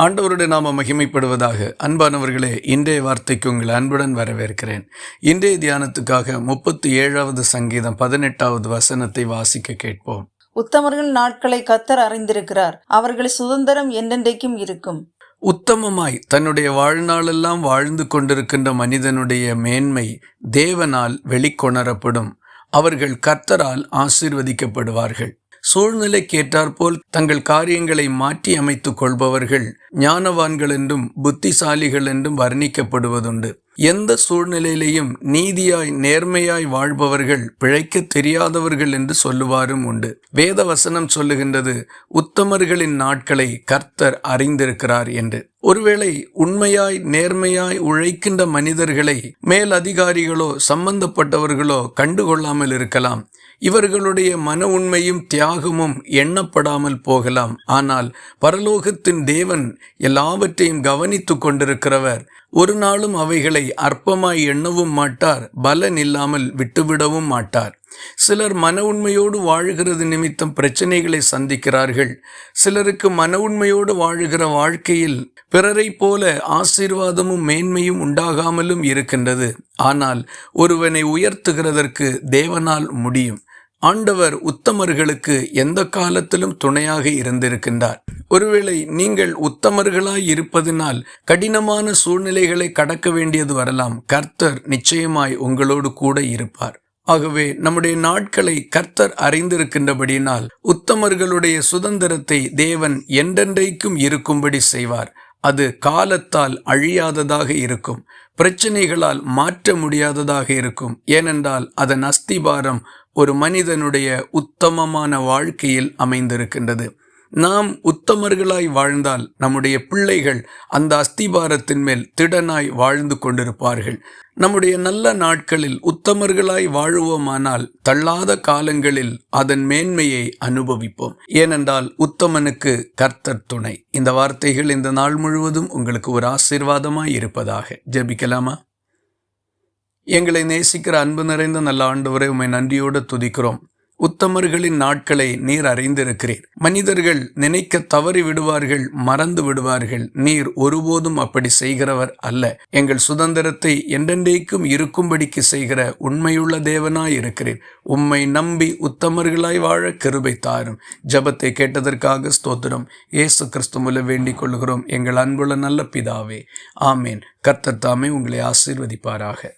ஆண்டவருடைய நாம மகிமைப்படுவதாக. அன்பானவர்களே இன்றைய வார்த்தைக்கு உங்கள் அன்புடன் வரவேற்கிறேன். இன்றைய தியானத்துக்காக முப்பத்தி ஏழாவது சங்கீதம் பதினெட்டாவது வசனத்தை வாசிக்க கேட்போம். உத்தமர்கள் நாட்களை கத்தர் அறிந்திருக்கிறார். அவர்கள் சுதந்திரம் என்றென்றைக்கும் இருக்கும். உத்தமமாய் தன்னுடைய வாழ்நாளெல்லாம் வாழ்ந்து கொண்டிருக்கின்ற மனிதனுடைய மேன்மை தேவனால் வெளிக்கொணரப்படும். அவர்கள் கர்த்தரால் ஆசீர்வதிக்கப்படுவார்கள். சூழ்நிலைக்கேற்றாற்போல் தங்கள் காரியங்களை மாற்றி அமைத்துக் கொள்பவர்கள் ஞானவான்கள் என்றும் புத்திசாலிகள் என்றும் வர்ணிக்கப்படுவதுண்டு. எந்த சூழ்நிலையிலையும் நீதியாய் நேர்மையாய் வாழ்பவர்கள் பிழைக்க தெரியாதவர்கள் என்று சொல்லுவாரும் உண்டு. வேத வசனம் சொல்லுகின்றது உத்தமர்களின் நாட்களை கர்த்தர் அறிந்திருக்கிறார் என்று. ஒருவேளை உண்மையாய் நேர்மையாய் உழைக்கின்ற மனிதர்களை மேல் அதிகாரிகளோ சம்பந்தப்பட்டவர்களோ கண்டுகொள்ளாமல் இருக்கலாம். இவர்களுடைய மன உண்மையும் தியாகமும் எண்ணப்படாமல் போகலாம். ஆனால் பரலோகத்தின் தேவன் எல்லாவற்றையும் கவனித்து கொண்டிருக்கிறவர். ஒரு நாளும் அவைகளை அற்பமாய் எண்ணவும் மாட்டார் பலன் இல்லாமல் விட்டுவிடவும் மாட்டார். சிலர் மன உண்மையோடு வாழுகிறது நிமித்தம் பிரச்சனைகளை சந்திக்கிறார்கள். சிலருக்கு மன உண்மையோடு வாழுகிற வாழ்க்கையில் பிறரைப் போல ஆசீர்வாதமும் மேன்மையும் உண்டாகாமலும் இருக்கின்றது. ஆனால் ஒருவனை உயர்த்துகிறதற்கு தேவனால் முடியும். ஆண்டவர் உத்தமர்களுக்கு எந்த காலத்திலும் துணையாக இருந்திருக்கின்றார். ஒருவேளை நீங்கள் உத்தமர்களாய் இருப்பதினால் கடினமான சூழ்நிலைகளை கடக்க வேண்டியது வரலாம். கர்த்தர் நிச்சயமாய் உங்களோடு கூட இருப்பார். ஆகவே நம்முடைய நாட்களை கர்த்தர் அறிந்திருக்கின்றபடியினால் உத்தமர்களுடைய சுதந்திரத்தை தேவன் என்றென்றைக்கும் இருக்கும்படி செய்வார். அது காலத்தால் அழியாததாக இருக்கும். பிரச்சனைகளால் மாற்ற முடியாததாக இருக்கும். ஏனென்றால் அதன் அஸ்திபாரம் ஒரு மனிதனுடைய உத்தமமான வாழ்க்கையில் அமைந்திருக்கின்றது. நாம் உத்தமர்களாய் வாழ்ந்தால் நம்முடைய பிள்ளைகள் அந்த அஸ்திபாரத்தின் மேல் திடனாய் வாழ்ந்து கொண்டிருப்பார்கள். நம்முடைய நல்ல நாட்களில் உத்தமர்களாய் வாழுவோமானால் தள்ளாத காலங்களில் அதன் மேன்மையை அனுபவிப்போம். ஏனென்றால் உத்தமனுக்கு கர்த்தர் துணை. இந்த வார்த்தைகள் இந்த நாள் முழுவதும் உங்களுக்கு ஒரு ஆசீர்வாதமாய் இருப்பதாக. ஜெபிக்கலாமா? எங்களை நேசிக்கிற அன்பு நிறைந்த நல்ல ஆண்டவரை உண்மை நன்றியோடு துதிக்கிறோம். உத்தமர்களின் நாட்களை நீர் அறிந்திருக்கிறீர். மனிதர்கள் நினைக்க தவறி விடுவார்கள் மறந்து விடுவார்கள். நீர் ஒருபோதும் அப்படி செய்கிறவர் அல்ல. எங்கள் சுதந்திரத்தை என்றென்றைக்கும் இருக்கும்படிக்கு செய்கிற உண்மையுள்ள தேவனாய் இருக்கிறீர். உம்மை நம்பி உத்தமர்களாய் வாழ கிருபை தாரும். ஜபத்தை கேட்டதற்காக ஸ்தோத்திரம். ஏசு கிறிஸ்து மூலம் வேண்டிக் கொள்கிறோம் எங்கள் அன்புள்ள நல்ல பிதாவே. ஆமேன். கர்த்தர் தாமே உங்களை ஆசீர்வதிப்பாராக.